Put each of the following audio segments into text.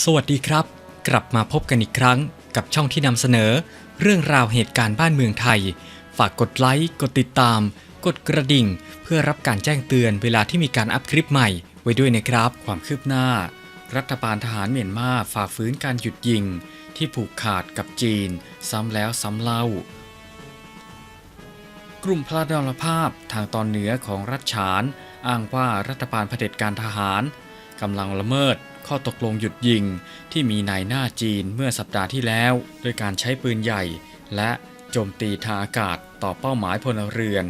สวัสดีครับ กลับมาพบกันอีกครั้งกับช่องที่นำเสนอ เรื่องราวเหตุการณ์บ้านเมืองไทย ฝากกดไลค์ กดติดตาม กดกระดิ่ง เพื่อรับการแจ้งเตือนเวลาที่มีการอัพคลิปใหม่ ไว้ด้วยนะครับ ความคืบหน้า รัฐบาลทหารเมียนมาฝ่าฝืนการหยุดยิง ที่ผูกขาดกับจีน ซ้ำแล้วซ้ำเล่ากลุ่มพลดรภาพทางตอนเหนือของรัฐฉาน อ้างว่ารัฐบาลเผด็จการทหารกำลังละเมิด ข้อตกลงหยุดยิงที่มีนายหน้าจีนเมื่อสัปดาห์ที่แล้ว ด้วยการใช้ปืนใหญ่ และโจมตีทางอากาศต่อเป้าหมายพลเรือน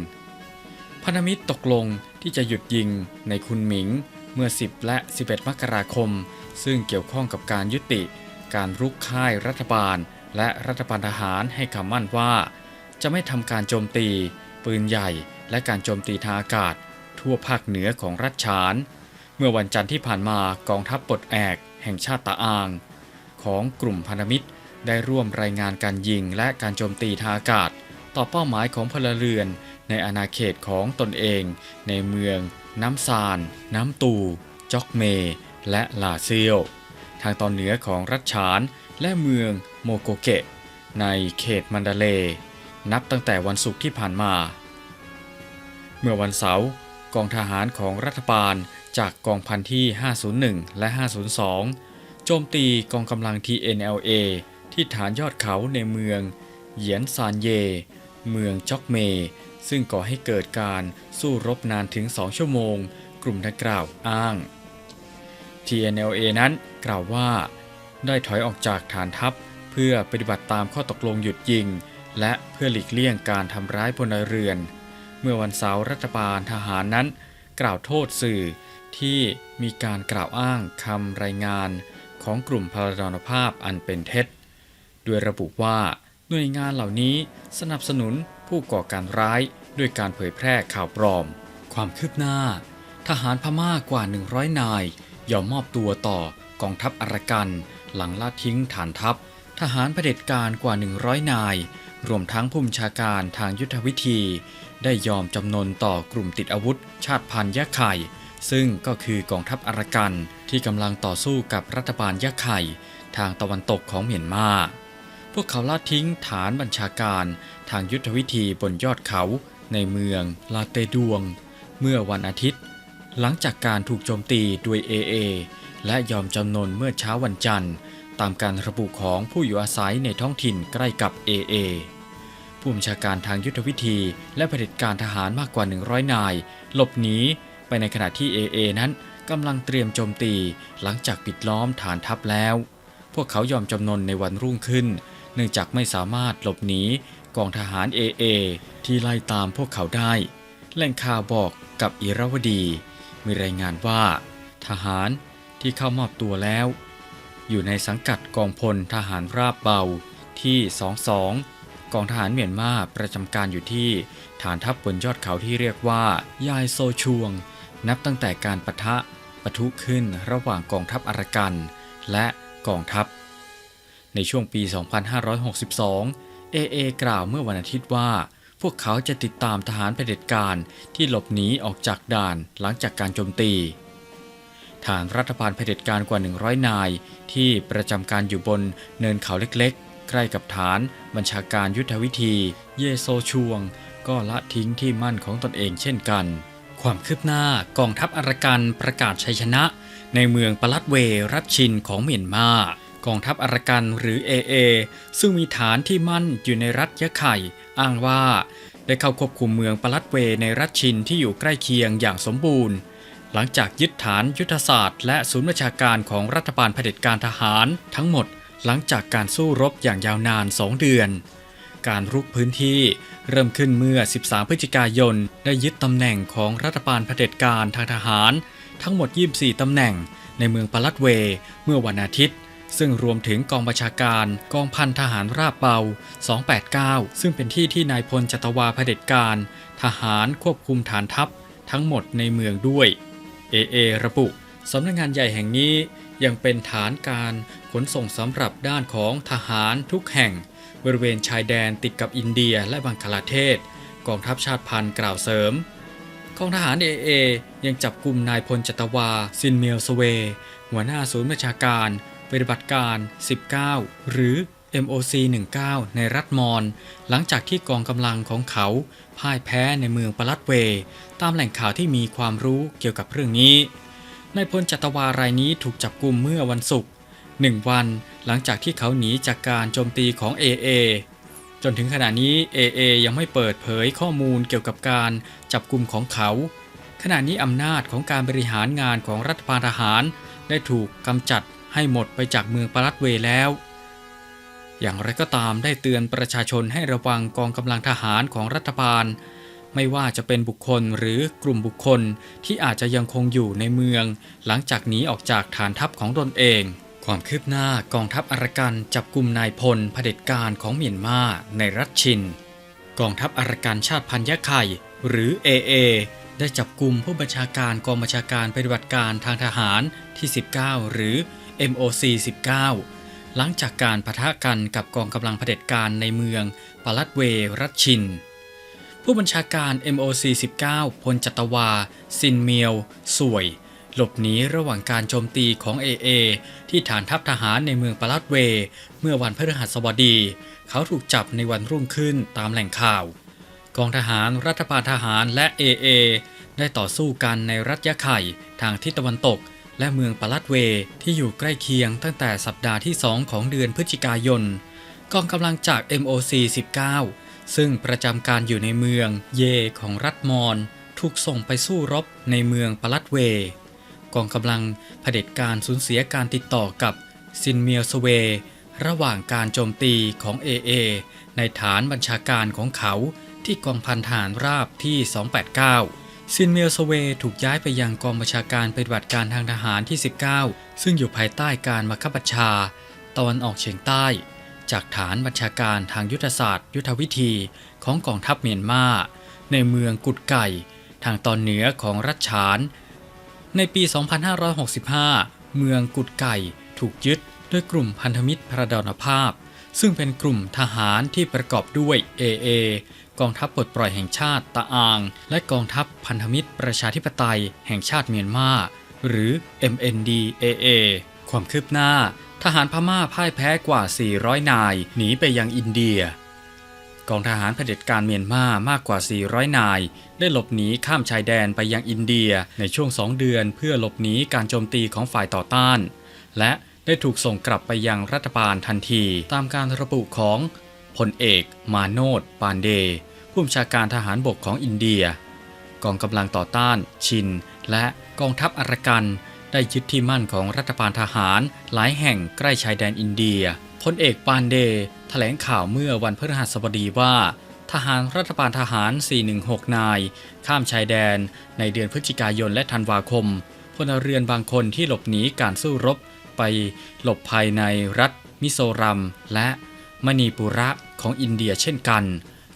พันธมิตรตกลงที่จะหยุดยิงในคุนหมิงเมื่อ 10 และ 11 มกราคม ซึ่งเกี่ยวข้องกับการยุติ การรุกค่ายรัฐบาล และรัฐบาลทหารให้คำมั่นว่า จะไม่ทำการโจมตี ปืนใหญ่ และการโจมตีทางอากาศ ทั่วภาคเหนือของรัฐฉาน เมื่อวันจันทร์ที่ผ่านมากองทัพปลดแอกแห่งชาติตะอาง ของกลุ่มพันธมิตรได้ร่วมรายงานการยิงและการโจมตีทางอากาศ ต่อเป้าหมายของพลเรือน ในอาณาเขตของตนเอง ในเมือง น้ำซาน น้ำตู จอกเม และลาเซียว ทางตอนเหนือของรัฐฉาน และเมืองโมโกเกะ ในเขตมันดาเล นับตั้งแต่วันศุกร์ที่ผ่านมา เมื่อวันเสาร์กองทหารของรัฐบาล จากกองพันที่ 501 และ 502 โจมตีกองกำลัง TNLA ที่ฐานยอดเขาในเมือง เหยียนซานเย เมืองจอกเม ซึ่งก่อให้เกิดการสู้รบนานถึง 2 ชั่วโมง กลุ่มดังกล่าวอ้าง TNLA นั้นกล่าวว่า ได้ถอยออกจากฐานทัพ เพื่อปฏิบัติตามข้อตกลงหยุดยิง และเพื่อหลีกเลี่ยงการทำร้ายพลเรือน เมื่อวันเสาร์รัฐบาลทหารนั้น กล่าวโทษสื่อ ที่มีการกล่าวอ้างคำรายงานของกลุ่มพลดรภาพอันเป็นเท็จ โดยระบุว่าหน่วยงานเหล่านี้สนับสนุนผู้ก่อการร้ายด้วยการเผยแพร่ข่าวปลอม ความคืบหน้า ทหารพม่ากว่า 100 นาย ยอมมอบตัวต่อกองทัพอารกัน หลังละทิ้งฐานทัพ ทหารเผด็จการกว่า 100 นาย รวมทั้งผู้บัญชาการทางยุทธวิธี ได้ยอมจำนนต่อกลุ่มติดอาวุธ ชาติพันธุ์ยะไข่ ซึ่งก็คือกองทัพอารกันที่กำลังต่อสู้กับรัฐบาลยะไข่ทางตะวันตกของเมียนมา พวกเขาละทิ้งฐานบัญชาการทางยุทธวิธีบนยอดเขาในเมืองลาเตดวง เมื่อวันอาทิตย์ หลังจากการถูกโจมตีด้วย AA และยอมจำนนเมื่อเช้าวันจันทร์ ตามการระบุของผู้อยู่อาศัยในท้องถิ่นใกล้กับ AA ผู้บัญชาการทางยุทธวิธีและเผด็จการทหารมากกว่า 100 นาย หลบหนี ไปในขณะที่ AA นั้นกำลังเตรียมโจมตีหลังจากปิดล้อมฐานทัพแล้ว พวกเขายอมจำนนในวันรุ่งขึ้น เนื่องจากไม่สามารถหลบหนีกองทหาร AA ที่ไล่ตามพวกเขาได้ แหล่งข่าวบอกกับอิรวดี มีรายงานว่า ทหารที่เข้ามอบตัวแล้ว อยู่ในสังกัดกองพลทหารราบเบาที่ 22 กองทหารเมียนมาประจำการอยู่ที่ฐานทัพบนยอดเขาที่เรียกว่ายายโซชวง นับตั้งแต่การปะทะปะทุขึ้นระหว่างกองทัพอารกัน และกองทัพ ในช่วงปี 2562 AA กล่าวเมื่อวันอาทิตย์ว่า พวกเขาจะติดตามทหารเผด็จการที่หลบหนีออกจากด่านหลังจากการโจมตีฐานรัฐบาลเผด็จการกว่า 100 นาย ที่ประจำการอยู่บนเนินเขาเล็กๆ ใกล้กับฐานบัญชาการยุทธวิธี เยโซชวง ก็ละทิ้งที่มั่นของตนเองเช่นกัน ความคืบหน้ากองทัพอารกันประกาศชัยชนะ ในเมืองปลัดเวรัชชินของเมียนมากองทัพอารกันหรือ AA ซึ่งมีฐานที่มั่นอยู่ในรัฐยะไข่ อ้างว่า ได้เข้าควบคุมเมืองปลัดเวในรัฐชินที่อยู่ใกล้เคียงอย่างสมบูรณ์ หลังจากยึดฐานยุทธศาสตร์และศูนย์บัญชาการของรัฐบาลเผด็จการทหารทั้งหมด หลังจากการสู้รบอย่างยาวนาน 2 เดือน การรุกพื้นที่เริ่มขึ้นเมื่อ 13 พฤศจิกายน ได้ยึดตำแหน่งของรัฐบาลเผด็จการทางทหาร ทั้งหมด 24 ตำแหน่งในเมืองปาลัดเว เมื่อวันอาทิตย์ ซึ่งรวมถึงกองบัญชาการกองพันทหารราบเบา 289 ซึ่งเป็นที่ที่นายพลจัตวาเผด็จการ ทหารควบคุมฐานทัพทั้งหมดในเมืองด้วย AA ระบุสำนักงานใหญ่แห่งนี้ยังเป็นฐานการ ขนส่งสำหรับด้านของทหารทุกแห่ง บริเวณชายแดนติดกับอินเดียและบังคลาเทศ กองทัพชาติพันธุ์กล่าวเสริมกองทหาร AA ยังจับกลุ่มนายพลจัตวา ซินเมียวสเว หัวหน้าศูนย์บัญชาการ ปฏิบัติการ 19 หรือ MOC 19 ในรัฐมอน หลังจากที่กองกำลังของเขาพ่ายแพ้ในเมืองปาลัดเว ตามแหล่งข่าวที่มีความรู้เกี่ยวกับเรื่องนี้นายพลจัตวารายนี้ถูกจับกุมเมื่อวันศุกร์ หนึ่งวันหลังจากที่เขาหนีจากการโจมตีของ AA จนถึงขณะนี้ AA ยังไม่เปิดเผยข้อมูลเกี่ยวกับการจับกลุ่มของเขา ขณะนี้อำนาจของการบริหารงานของรัฐบาลทหาร ได้ถูกกำจัดให้หมดไปจากเมืองปารัตเวแล้ว อย่างไรก็ตามได้เตือนประชาชนให้ระวังกองกำลังทหารของรัฐบาล ไม่ว่าจะเป็นบุคคลหรือกลุ่มบุคคลที่อาจจะยังคงอยู่ในเมือง หลังจากหนีออกจากฐานทัพของตนเอง ความคืบหน้ากองทัพอารกันจับกลุ่มนายพลเผด็จการของเมียนมาในรัฐชิน กองทัพอารกันชาติพันยะไข่ หรือ AA ได้จับกลุ่มผู้บัญชาการกองบัญชาการปฏิบัติการทางทหารที่ 19 หรือ MOC 19 หลังจากการปะทะกันกับกองกำลังเผด็จการในเมืองปาลัดเวรัฐชิน ผู้บัญชาการ MOC 19พลจัตวา ซินเมียว สวย หลบหนีระหว่างการโจมตีของ AA ที่ฐานทัพทหารในเมืองปาลัดเว เมื่อวันพฤหัสบดี เขาถูกจับในวันรุ่งขึ้นตามแหล่งข่าว กองทหารรัฐบาลทหารและ AA ได้ต่อสู้กันในรัฐยะไข่ทางทิศตะวันตก และเมืองปาลัดเวที่อยู่ใกล้เคียงตั้งแต่สัปดาห์ที่ 2 ของเดือนพฤศจิกายน กองกำลังจาก MOC 19 ซึ่งประจำการอยู่ในเมืองเยของรัฐมอนถูกส่งไปสู้รบในเมืองปาลัดเว กองกำลังเผด็จการสูญเสียการติดต่อกับซินเมียลสเว ระหว่างการโจมตีของ AA ในฐานบัญชาการของเขาที่กองพันทหารราบที่ 289 ซินเมียลสเวถูกย้ายไปยังกองบัญชาการปฏิบัติการทางทหารที่ 19 ซึ่งอยู่ภายใต้การบังคับบัญชาตะวันออกเฉียงใต้ จากฐานบัญชาการทางยุทธศาสตร์ ยุทธวิธีของกองทัพเมียนมา ในเมืองกุดไก่ ทางตอนเหนือของรัฐฉาน ในปี 2565 เมืองกุดไก่ถูกยึดด้วยกลุ่มพันธมิตรพระดอนภาพ ซึ่งเป็นกลุ่มทหารที่ประกอบด้วย AA กองทัพปลดปล่อยแห่งชาติตะอาง และกองทัพพันธมิตรประชาธิปไตยแห่งชาติเมียนมา หรือ MNDAA ความคืบหน้า ทหารพม่าพ่ายแพ้กว่า 400 นาย หนีไปยังอินเดีย กองทหารเผด็จการเมียนมามากกว่า 400 นาย ได้หลบหนีข้ามชายแดนไปยังอินเดียในช่วง2เดือนเพื่อหลบหนีการโจมตีของฝ่ายต่อต้าน และได้ถูกส่งกลับไปยังรัฐบาลทันที ตามการระบุของพลเอก มาโนดปานเดผู้บัญชาการทหารบกของอินเดีย กองกำลังต่อต้านชิน และกองทัพอารกัน ได้ยึดที่มั่นของรัฐบาลทหารหลายแห่งใกล้ชายแดนอินเดีย พลเอกปานเดแถลงข่าวเมื่อวันพฤหัสบดีว่า ทหารรัฐบาลทหาร 416 นาย ข้ามชายแดน ในเดือนพฤศจิกายนและธันวาคม พลเรือนบางคนที่หลบหนีการสู้รบไปหลบภายในรัฐมิโซรัม และมณีปุระของอินเดียเช่นกัน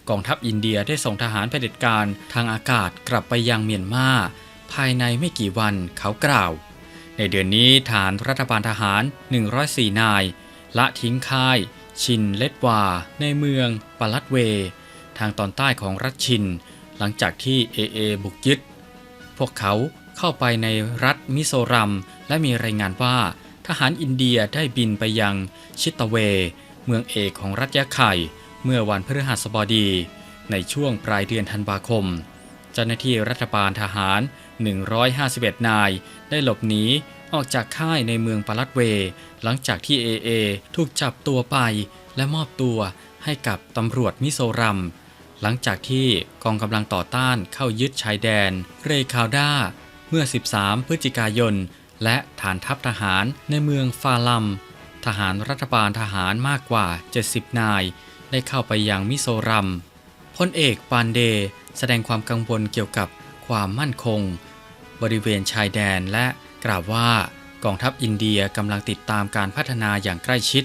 กองทัพอินเดียได้ส่งทหารเผด็จการทางอากาศกลับไปยังเมียนมาภายในไม่กี่วันเขากล่าว ในเดือนนี้ฐานรัฐบาลทหาร 104 นาย ละทิ้งค่าย ชินเลดวา ในเมืองปาลัดเว ทางตอนใต้ของรัฐชิน หลังจากที่ AA บุกยึด พวกเขาเข้าไปในรัฐมิโซรัม และมีรายงานว่าทหารอินเดียได้บินไปยังชิตเว เมืองเอกของรัฐยะไข่ เมื่อวันพฤหัสบดี ในช่วงปลายเดือนธันวาคม เจ้าหน้าที่รัฐบาลทหาร 151 นาย ได้หลบหนี ออกจากค่ายในเมืองปาลัดเว หลังจากที่ AA ถูกจับตัวไปและมอบตัวให้กับตำรวจมิโซรัม หลังจากที่กองกำลังต่อต้านเข้ายึดชายแดน เรคาวดาเมื่อ 13 พฤศจิกายน และฐานทัพทหารในเมืองฟาลัม ทหารรัฐบาลทหารมากกว่า 70 นาย ได้เข้าไปยังมิโซรัมพลเอกปานเดแสดงความกังวลเกี่ยวกับความมั่นคง บริเวณชายแดนและ กล่าวว่ากองทัพอินเดียกำลังติดตามการพัฒนาอย่างใกล้ชิด